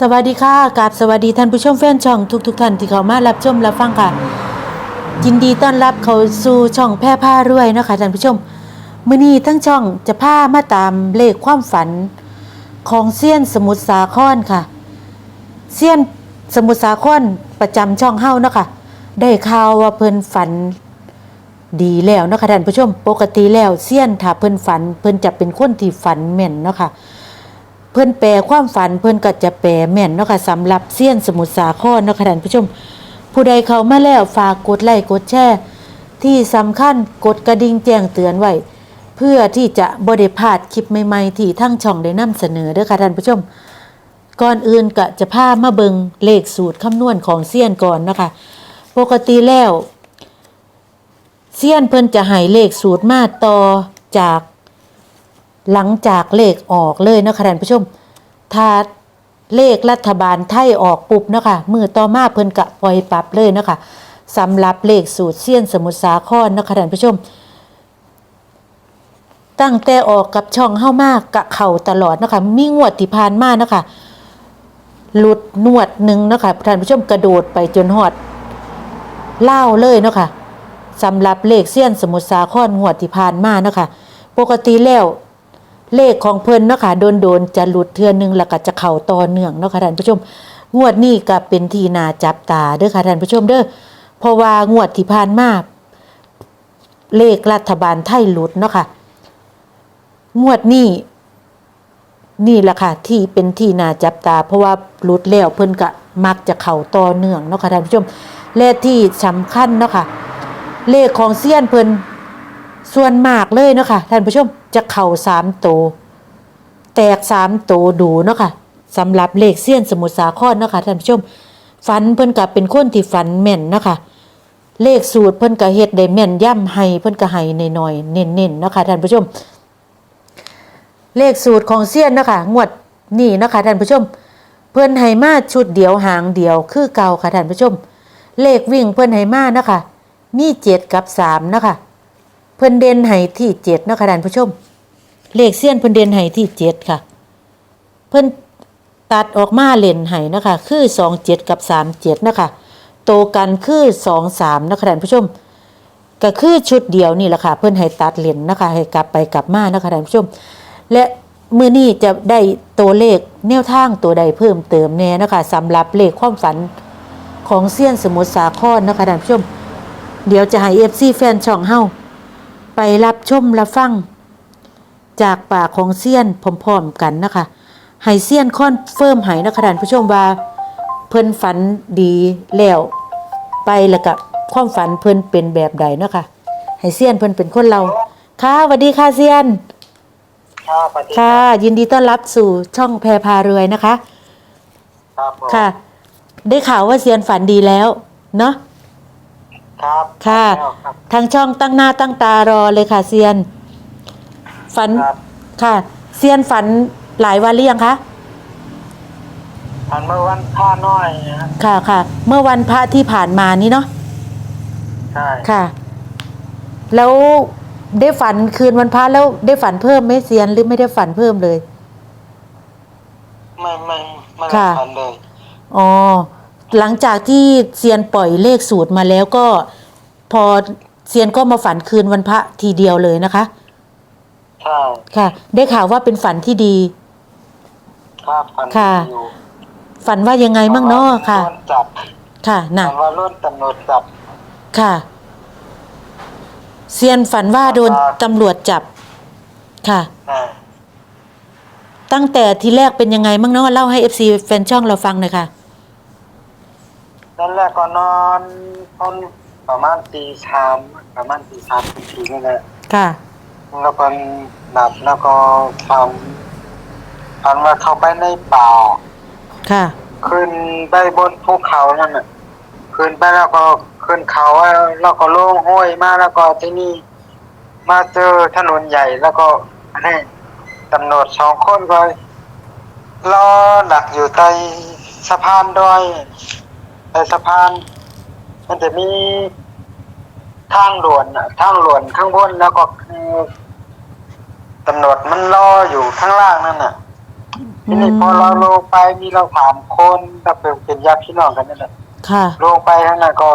สวัสดีค่ะกับสวัสดีท่านผู้ชมแฟนช่องทุกๆทท่านที่เข้ามารับชมรับฟังค่ะ ยินดีต้อนรับเข้าสู่ช่องแพร่ผ้ารวยนะคะท่านผู้ชมมื้อนี้ทั้งช่องจะพามาตามเลขความฝันของเซียนสมุทรสาครค่ะเซียนสมุทรสาครประจำช่องเฮ้าเนาะค่ะได้ข่าวว่าเพิ่นฝันดีแล้วนะคะท่านผู้ชม ปกติแล้วเซียนถ้าเพิ่นฝัน เพิ่นจะเป็นคนที่ฝันแม่นเนาะค่ะ พิ่นแปลความฝันเพิ่นก็จะแปลแม่นเนาะค่ะสำหรับเซียนสมุทรสาครเนาะค่ะท่านผู้ชม ผู้ใดเข้ามาแล้วฝากกดไลค์กดแชร์ที่สำคัญกดกระดิ่งแจ้งเตือนไว้ เพื่อที่จะบ่ได้พาดคลิปใหม่ๆที่ทั้งช่องได้นำเสนอเด้อค่ะท่านผู้ชม ก่อนอื่นก็จะพามาเบิงเลขสูตรคำนวณของเซียนก่อนนะคะปกติแล้วเซียนเพิ่นจะให้เลขสูตรมาต่อจาก หลังจากเลขออกเลยนะคะท่านผู้ชม ถ้าเลขรัฐบาลไทยออกปุ๊บนะคะมือต่อมาเพิ่นกะปล่อยปรับเลยนะคะสำหรับเลขสูตรเซียนสมุทรสาครนะคะท่านผู้ชม ตั้งแต่ออกกับช่องเฮ้ามากกะเข่าตลอดนะคะมีงวดที่ผ่านมาเนาะคะหลุดนวดหนึ่งนะคะท่านผู้ชมกระโดดไปจนหอดเล่าเลยเนาะคะสำหรับเลขเซียนสมุทรสาครงวดที่ผ่านมาเนาะคะปกติแล้ว เลขของเพิ่นเนาะค่ะโดนๆจะหลุดเทือนหนึ่งแล้วก็จะเข้าต่อเนื่องเนาะค่ะท่านผู้ชม งวดนี้ก็เป็นทีนาจับตาเด้อค่ะท่านผู้ชมเด้อเพราะว่างวดที่ผ่านมาเลขรัฐบาลไทยหลุดเนาะค่ะงวดนี้นี่แหละค่ะที่เป็นที่น่าจับตา เพราะว่าหลุดแล้วเพิ่นก็มักจะเข้าต่อเนื่องเนาะค่ะท่านผู้ชมและที่สำคัญเนาะค่ะเลขของเซียนเพิ่น ส่วนมากเลยเนาะค่ะท่านผู้ชมจะเข่าสามโตวแตกสามโตวดูเนาะค่ะสำหรับเลขเสี้ยนสมุทรสาครเนาะค่ะท่านผู้ชมฝันเพิ่นกับเป็นคนที่ฝันแม่นเนาะค่ะเลขสูตรเพิ่นก็เฮ็ดได้แม่นย่ำให้เพิ่นก็ให้หน่อยๆเน้นๆเนาะค่ะท่านผู้ชม เลขสูตรของเสี้ยนเนาะค่ะงวดนี่เนาะค่ะท่านผู้ชม เพิ่นให้มาชุดเดียวหางเดียวคือเก่าค่ะท่านผู้ชม เลขวิ่งเพิ่นให้มาเนาะค่ะมีเจ็ดกับสามเนาะค่ะ เพิ่นเด่นให้ที่เจ็ดเนาะค่ะท่านผู้ชม เลขเสี้ยนเพิ่นเด่นให้ที่เจ็ดค่ะ เพิ่นตัดออกมาเล่นให้นะคะคือสองเจ็ดกับสามเจ็ดนะคะโตกันคือสองสามนาะคะท่านผู้ชม ก็คือชุดเดียวนี่แหละค่ะ เพิ่นให้ตัดเล่นนะคะให้กลับไปกลับมานะคะท่านผู้ชม และมื้อนี้จะได้ตัวเลขแนวทางตัวใดเพิ่มเติมแน่นะคะสำหรับเลขความฝันของเซียนสมุทรสาครนะคะท่านผู้ชม เดี๋ยวจะให้ FC แฟนช่องเฮ้า ไปรับชมรับฟัง จากปากของเซียนพร้อมๆกันนะคะให้เซียนคอนเฟิร์มให้นะคะท่านผู้ชมว่า เพิ่นฝันดีแล้วไปแล้วกับความฝันเพิ่นเป็นแบบใดเนาะค่ะให้เซียนเพิ่นเป็นคนเรา ค่ะสวัสดีค่ะเซียน ครับสวัสดีค่ะ ยินดีต้อนรับสู่ช่องแพรพารวยนะคะ ครับผมค่ะ ได้ข่าวว่าเซียนฝันดีแล้ว เนาะ ครับค่ะ แล้วครับ ทางช่องตั้งหน้าตั้งตารอเลยค่ะเซียน ฝันครับ ค่ะ เซียนฝันหลายวันหรือยังคะอันเมื่อวันผ้าน้อยนะครับค่ะค่ะ เมื่อวันพระที่ผ่านมานี้เนาะ ใช่ค่ะ แล้วได้ฝันคืนวันพระแล้วได้ฝันเพิ่มไหมเซียนหรือไม่ได้ฝันเพิ่มเลย ไม่ไม่ไม่ค่ะได้ทันเลยอ๋อ หลังจากที่เซียนปล่อยเลขสูตรมาแล้วก็พอเซียนก็มาฝันคืนวันพระทีเดียวเลยนะคะ ใช่ค่ะ ได้ข่าวว่าเป็นฝันที่ดี ครับทันค่ะ อยู่ฝันว่ายังไงมั่งเนาะค่ะรุ่นจับค่ะน่ะมันว่ารุ่นตำรวจจับค่ะ เซียนฝันว่าโดนตำรวจจับ ค่ะอ่าตั้งแต่ทีแรกเป็นยังไงมั่งเนาะเล่าให้เอฟซีแฟนช่องเราฟังหน่อยค่ะ ตอนแรกก็นอนตอนประมาณตีสามประมาณตีสามตีสี่นี่แหละค่ะ แล้วก็หลับแล้วก็ทำฝันว่าเข้าไปในป่าค่ะ ขึ้นไปบนภูเขานั่นน่ะขึ้นไปแล้วก็ขึ้นเขาแล้วก็โล่งห้วยมาแล้วก็ที่นี่มาเจอถนนใหญ่แล้วก็อันนี้ตำรวจสองคนก็รอดักอยู่ใต้สะพานดอยใต้ สะพาน มันจะมีทางด่วนน่ะทางด่วนข้างบนแล้วก็คือตำรวจมันรออยู่ข้างล่างนั่นน่ะทีนี้อืมพอเราลงไปมีเราถามคนก็เป็นเป็นญาติพี่น้องกันนั่นแหละค่ะ ลงไปทั้งนั้นก็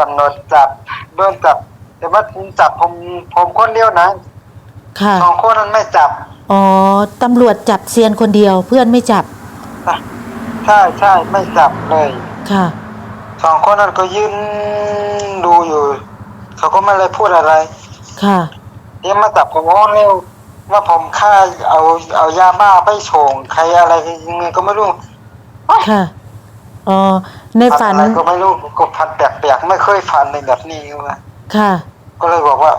ตำรวจจับโดนจับ แต่ว่าจับผมผมคนเดียวนะค่ะ สองคนนั้นไม่จับ อ๋อ ตำรวจจับเซียนคนเดียว เพื่อนไม่จับ ใช่ใช่ไม่จับเลย ค่ะ สองคนนั้นก็ยืนดูอยู่ เขาก็ไม่เลยพูดอะไร ค่ะ เดี๋ยวมาจับผมโอ้เร็วว่าผมฆ่าเอาเอายาบ้าไปส่งใครอะไรยังไงก็ไม่รู้ค่ะ อ๋อ ในฝันอะไรก็ไม่รู้ก็พันแปลกๆไม่เคยฝันในแบบนี้ว่าค่ะ ก็เลยบอกว่า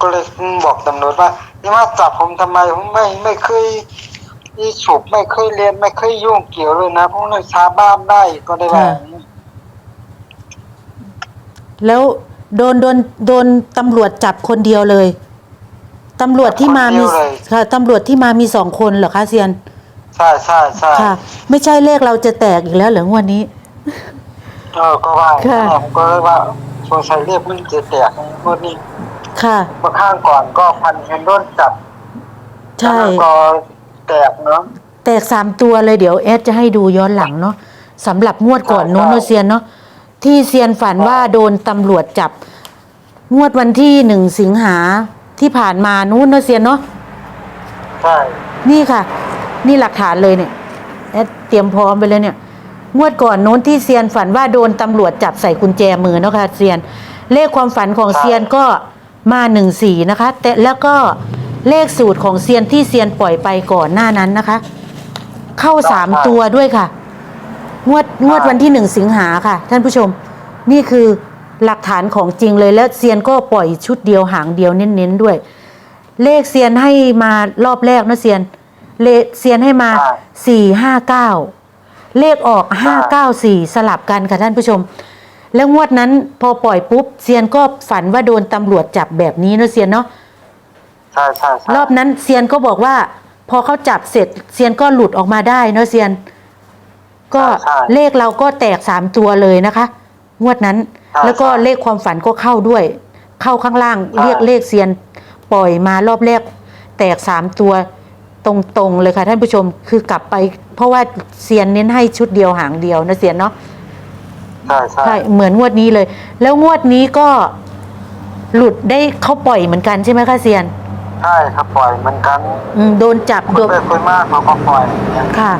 ก็เลยบอกตำรวจว่านี่มาจับผมทำไมผมไม่ไม่เคย ยี่ฉุบไม่เคยเรียนไม่เคยยุ่งเกี่ยวเลยนะพวกนั้นชาบ้านได้ก็ได้ว่าอย่างนี้แล้วโดนโดนโดนตำรวจจับคนเดียวเลยตำรวจที่มามีค่ะตำรวจที่มามีสองคนเหรอคะเซียนใช่ใช่ใช่ค่ะ ไม่ใช่เลขเราจะแตกอีกแล้วเหรืองวดนี้เออก็ว่าค่ะผมก็เลยว่าสงสัยเรียกมันจะแตกในงวดนี้ค่ะเมื่อข้างก่อนก็พันเห็นโดนจับใช่แล้วก็ แตกเนาะแตกสามตัวเลยเดี๋ยวแอดจะให้ดูย้อนหลังเนาะสำหรับงวดก่อนนู้นใช่เนาะเซียนเนาะที่เซียนฝันว่าโดนตำรวจจับ งวดวันที่หนึ่งสิงหาที่ผ่านมานู้นเนาะเซียนเนาะใช่นี่ค่ะ นี่หลักฐานเลยเนี่ยแอดเตรียมพร้อมไปเลยเนี่ย งวดก่อนโน้นที่เซียนฝันว่าโดนตำรวจจับใส่กุญแจมือเนาะค่ะเซียน เลขความฝันของเซียนก็มาหนึ่งสี่นะคะ แต่แล้วก็ เลขสูตรของเซียนที่เซียนปล่อยไปก่อนหน้านั้นนะคะ เข้าสามตัวด้วยค่ะ งวดงวดวันที่หนึ่งสิงหาค่ะ ท่านผู้ชม นี่คือหลักฐานของจริงเลยแล้วเซียนก็ปล่อยชุดเดียวหางเดียวเน้นๆด้วย เลขเซียนให้มารอบแรกนะเซียน เลขเซียนให้มาสี่ห้าเก้าเลขออกห้าเก้าสี่สลับกันค่ะท่านผู้ชม แล้วงวดนั้นพอปล่อยปุ๊บเซียนก็ฝันว่าโดนตำรวจจับแบบนี้นะเซียนเนาะ ใช่ใช่ใช่รอบนั้นเซียนก็บอกว่า พอเขาจับเสร็จเซียนก็หลุดออกมาได้เนาะเซียน ก็เลขเราก็แตกสามตัวเลยนะคะ งวดนั้นแล้วก็เลขความฝันก็เข้าด้วย เข้าข้างล่างเรียกเลขเซียนปล่อยมารอบแรกแตกสามตัวตรงๆเลยค่ะท่านผู้ชมคือกลับไป เพราะว่าเซียนเน้นให้ชุดเดียวหางเดียวนะเซียนเนาะ ใช่ใช่ใช่เหมือนงวดนี้เลย แล้วงวดนี้ก็หลุดได้เขาปล่อยเหมือนกันใช่ไหมคะเซียน ใช่ครับปล่อยเหมือนกันอืมโดนจับคุโดณนไปคุยมากเขาก็ปล่อยอย่างเงี้ยค่ะ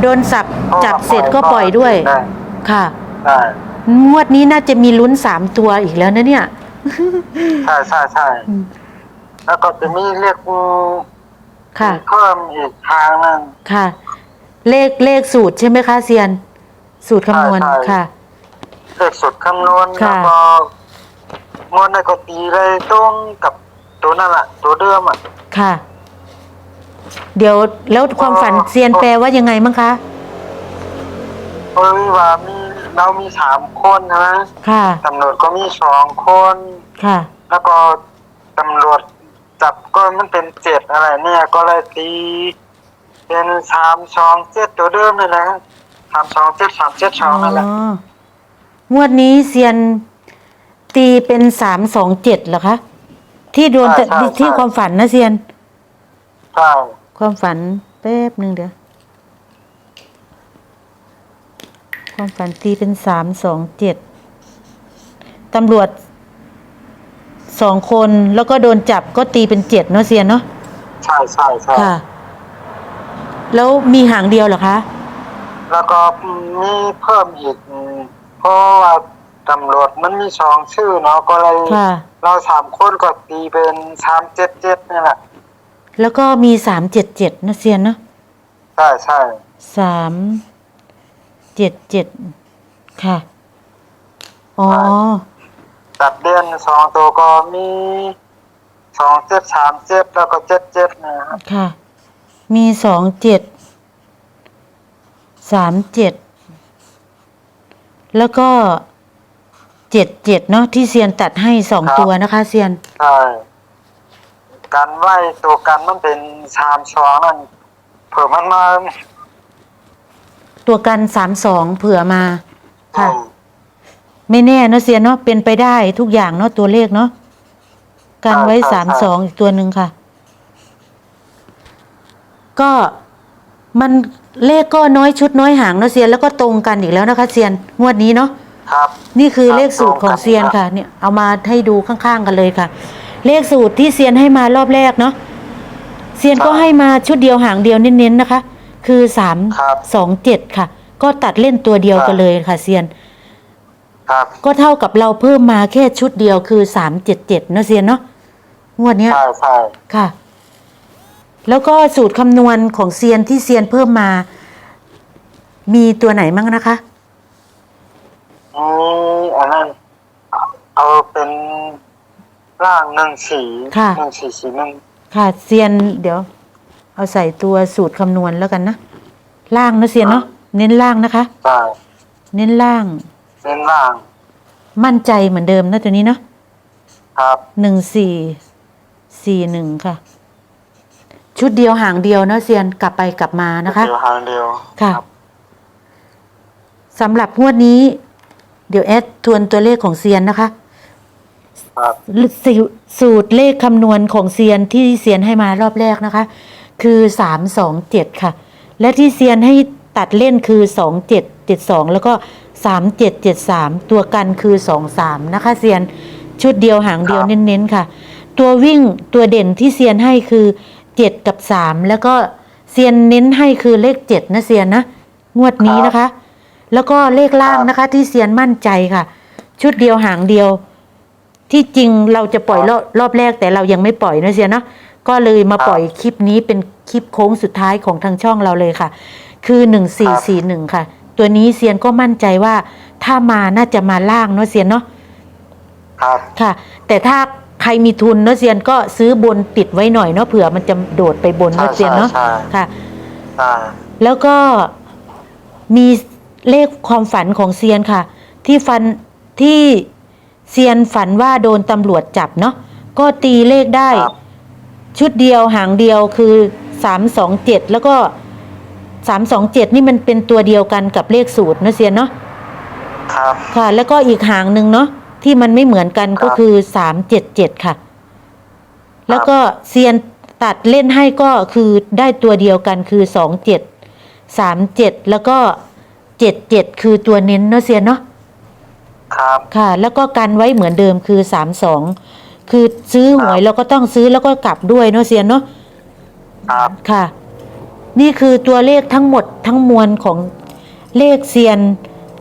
โดนสับจับเสร็จก็ปล่อยด้วยได้ค่ะ ได้งวดนี้น่าจะมีลุ้นสามตัวอีกแล้วนะเนี่ย ใช่ใช่ใช่อืม แล้วก็จะมีเรียกค่ะ เพิ่มอีกทางหนึง ค่ะ เลขเลขสูตรใช่ไหมคะเซียน สูตรคำนวณใช่ใช่ ค่ะ เลขสุดคำนวณค่ะแล้วก็งวดในนก็ตีเลยตรงกับ ตัวนั่นแหละตัวเดิมอะ ค่ะ เดี๋ยวแล้วความฝันเซียนแปลว่ายังไงมั้งคะเพราะว่ามีเรามีสามคนนะค่ะตำรวจก็มีสองคน ค่ะ แล้วก็ตำรวจจับก็มันเป็นเจ็ดอะไร เนี่ย ก็เลยตีเป็นสามสองเจ็ดตัวเดิมเลยนะสามสองเจ็ดสามเจ็ดสอ๋อองนั่นแหละงวดนี้เซียนตีเป็นสามสองเจ็ดเหรอคะ ที่โดนแต่ที่ความฝันนะเซียน ใช่ความฝันแป๊บหนึ่งเดี๋ยว ความฝันตีเป็นสามสองเจ็ดตำรวจสองคนแล้วก็โดนจับก็ตีเป็นเจ็ดเนาะเซียนเนาะใช่ใช่ใช่ค่ะ แล้วมีหางเดียวเหรอคะ แล้วก็มีเพิ่มอีกเพราะว่า ตำรวจมันมีสองชื่อเนาะก็เลยค่ะ เราสามคนก็ตีเป็นสามเจ็ดเจ็ดนี่แหละแล้วก็มีสามเจ็ดเจ็ดนะเซียนเนาะใช่ใช่สามเจ็ดเจ็ดค่ะ อ๋อ ตัดเดือนสองตัวก็มีสองเจ็ดสามเจ็ดแล้วก็เจ็ดเจ็ดนะครับค่ะ มีสองเจ็ดสามเจ็ดแล้วก็ เจ็ดเจ็ดเนาะที่เซียนตัดให้สองตัวนะคะ เซียนใช่การไหวตัวกันมันเป็นสามสองนั่นเผื่อมันมาตัวกันสามสองเผื่อมา ค่ะอืมไม่แน่เนาะเซียนเนาะเป็นไปได้ทุกอย่างเนาะตัวเลขเนาะกันไว้สามสองอีกตัวหนึ่งค่ะ ก็มันเลขก็น้อยชุดน้อยหางเนาะเซียนแล้วก็ตรงกันอีกแล้วนะคะ เซียนงวดนี้เนาะ ครับ นี่คือครับเลขสูตรของเซียนค่ะ เนี่ยเอามาให้ดูข้างๆกันเลยค่ะ เลขสูตรที่เซียนให้มารอบแรกเนาะเซียนก็ให้มาชุดเดียวหางเดียวเน้นๆนะคะ คือสามครับสองเจ็ดค่ะ ก็ตัดเล่นตัวเดียวกันเลยค่ะ เซียนครับก็เท่ากับเราเพิ่มมาแค่ชุดเดียวคือสามเจ็ดเจ็ดนะเซียนเนาะงวดเนี้ยใช่ใช่ค่ะ แล้วก็สูตรคำนวณของเซียนที่เซียนเพิ่มมา มีตัวไหนมั่งนะคะ อืมอันนั้นเอาเป็นร่างหนึ่งสีค่ะ หนึ่งสีสีหนึ่งค่ะเซียนเดี๋ยว เอาใส่ตัวสูตรคำนวณแล้วกันนะล่างนะเซียนเนาะเน้นล่างนะคะใช่เน้นล่างเน้นล่างมั่นใจเหมือนเดิมนะตัวนี้เนาะครับหนึ่งสี่สี่หนึ่งค่ะ ชุดเดียวหางเดียวเนาะเซียนกลับไปกลับมานะคะ เดียวหางเดียวค่ะ รับสำหรับงวดนี้ เดี๋ยวแอดทวนตัวเลขของเซียนนะคะครับสูสูตรเลขคำนวณของเซียนที่เซียนให้มารอบแรกนะคะ คือสามสองเจ็ดค่ะ และที่เซียนให้ตัดเล่นคือสองเจ็ดเจ็ดสองแล้วก็สามเจ็ดเจ็ดสามตัวกันคือสองสามนะคะเซียนชุดเดียวหางเดียวครับเน้นๆค่ะ ตัววิ่งตัวเด่นที่เซียนให้คือเจ็ดกับสามแล้วก็เซียนเน้นให้คือเลขเจ็ดนะเซียนนะงวดนี้นะคะ แล้วก็เลขล่างนะคะ ที่เซียนมั่นใจค่ะ ชุดเดียวหางเดียว ที่จริงเราจะปล่อยรอบรอบแรกแต่เรายังไม่ปล่อยนะเซียนเนาะก็เลยมาปล่อยคลิปนี้เป็นคลิปโค้งสุดท้ายของทางช่องเราเลยค่ะ คือหนึ่งสี่สี่หนึ่งค่ะ ตัวนี้เซียนก็มั่นใจว่า ถ้ามาน่าจะมาล่างเนาะเซียนเนาะครับค่ะ แต่ถ้าใครมีทุนเนาะเซียนก็ซื้อบนติดไว้หน่อยเนาะเผื่อมันจะโดดไปบนเนาะเซียนเนาะใช่ใช่ค่ะใช่แล้วก็มี เลขความฝันของเซียนค่ะ ที่ฟันที่เซียนฝันว่าโดนตำรวจจับเนาะก็ตีเลขได้ครับชุดเดียวหางเดียวคือสามสองเจ็ดแล้วก็สามสองเจ็ดนี่มันเป็นตัวเดียวกันกับเลขสูตรนะเซียนเนาะครับค่ะ แล้วก็อีกหางหนึ่งเนาะที่มันไม่เหมือนกันก็ครับคือสามเจ็ดเจ็ดค่ะ แล้วก็เซียนตัดเล่นให้ก็คือได้ตัวเดียวกันคือสองเจ็ดสามเจ็ดแล้วก็ เจ็ดเจ็ดคือตัวเน้นเนาะเซียนเนาะครับค่ะ แล้วก็กันไว้เหมือนเดิมคือสามสองคือซื้อหวยครับเราก็ต้องซื้อแล้วก็กลับด้วยเนาะเซียนเนาะครับค่ะ นี่คือตัวเลขทั้งหมดทั้งมวลของเลขเซียน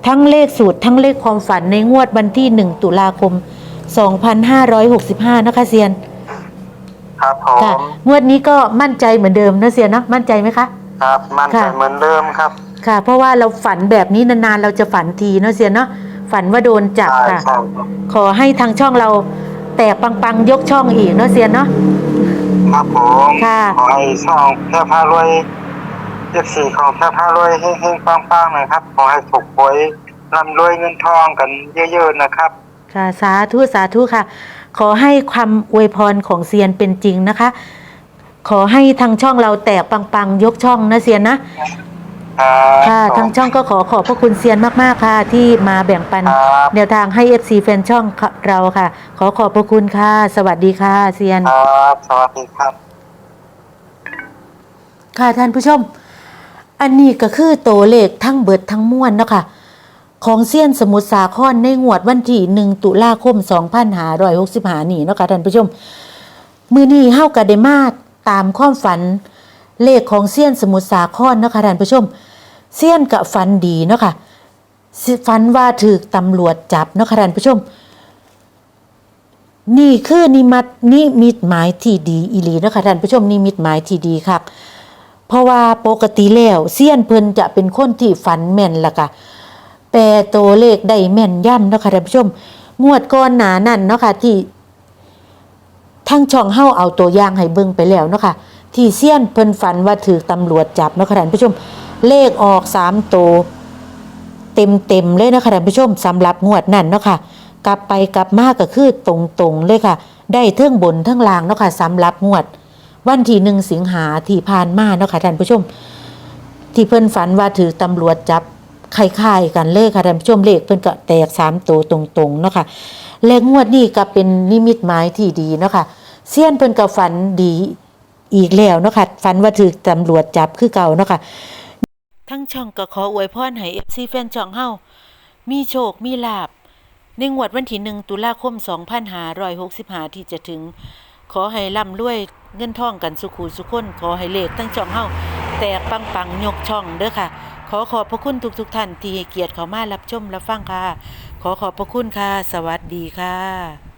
ทั้งเลขสูตร ทั้งเลขความฝันในงวดวันที่1ตุลาคม2565นะคะเซียน ครับผค่ะมงวดนี้ก็มั่นใจเหมือนเดิมนะเซียนเนอะมั่นใจไหมคะ ครับ มันใจค่ะ เหมือนเดิมครับ ค่ะ เพราะว่าเราฝันแบบนี้นานๆ เราจะฝันทีเนาะเซียนเนาะฝันว่าโดนจับใช่ค่ะ ใช่ขอให้ทางช่องเราแตกปังๆยกช่องอีกเนาะเซียนเนาะ ครับผมค่ะ ขอให้ช่องแพร่พารวยเอฟซีของแพร่พารวยเฮงๆปังๆหนะครับ ขอให้ถูกหวยร่ำรวยเงินทองกันเยอะๆนะครับ ค่ะสาธุสาธุค่ะ ขอให้ความอวยพรของเซียนเป็นจริงนะคะ ขอให้ทางช่องเราแตกปังๆยกช่องนะเซียนนะ ครับค่ะผมทางช่องก็ขอขอบพระคุณเซียนมากๆค่ะ ที่มาแบ่งปันครับแนวทางให้ FC แฟนช่องเราค่ะ ขอขอบพระคุณค่ะ สวัสดีค่ะเซียน ครับสวัสดีครับ ค่ะท่านผู้ชม อันนี้ก็คือโตวเลขทั้งเบิดทั้งมวลเนาะคะของเซียนสมุทรสาครในงวดวันที่หนึ่งตุลาคม2565นี่เนาะค่ะท่านผู้ชม มือนี้เฮาก็ได้มาตามความฝัน เลขของเซียนสมุทรสาครเนาะค่ะท่านผู้ชม เซียนกับฝันดีเนาะค่ะสิฝันว่าถูกตำรวจจับเนาะค่ะท่านผู้ชม นี่คือนิมัตนิมิตหมายที่ดีอีหลีเนาะค่ะท่านผู้ชมนิมิตหมายที่ดีครับเพราะว่าปกติแล้วเซียนเพิ่นจะเป็นคนที่ฝันแม่นล่ะค่ะแปลตัวเลขได้แม่นย่ำเนาะค่ะท่านผู้ชม งวดก่อนหนานั่นเนาะค่ะที่ทั้งช่องเฮาเอาตัวอย่างให้เบิ่งไปแล้วเนาะค่ะที่เซียนเพิ่นฝันว่าถูกตำรวจจับเนาะค่ะท่านผู้ชม เลขออกสามตัวเต็มเต็มๆเลยนะคะท่านผู้ชมสำหรับงวดนั่นเนาะค่ะกลับไปกลับมาก็คือตรงๆเลยค่ะ ได้เทิงบนเทิงล่างเนาะค่ะสำหรับงวด วันที่หนึ่งสิงหาที่ผ่านมาเนาะค่ะท่านผู้ชม ที่เพิ่นฝันว่าถือตำรวจจับคล้ายๆกันเลยค่ะท่านผู้ชมเลขเพิ่นก็แตกสามตัวตรงๆเนาะค่ะและงวดนี้ก็เป็นนิมิตหมายที่ดีเนาะค่ะเซียนเพิ่นก็ฝันดีอีกแล้วเนาะค่ะฝันว่าถูกตำรวจจับคือเก่าเนาะค่ะ ทั้งช่องก็ขออวยพรให้ FC แฟนช่องเฮามีโชค มีลาบในงวดวันที่1ตุลาคม 2565 ที่จะถึง ขอให้ร่ำรวยเงินทองกันสุขุสุขคนขอให้เลขทั้งช่องเฮาแตกปังปังยกช่องเด้อค่ะ ขอขอบพระคุณทุกๆท่านที่ให้เกียรติเขามารับชมรับฟังค่ะ ขอขอบพระคุณค่ะ สวัสดีค่ะ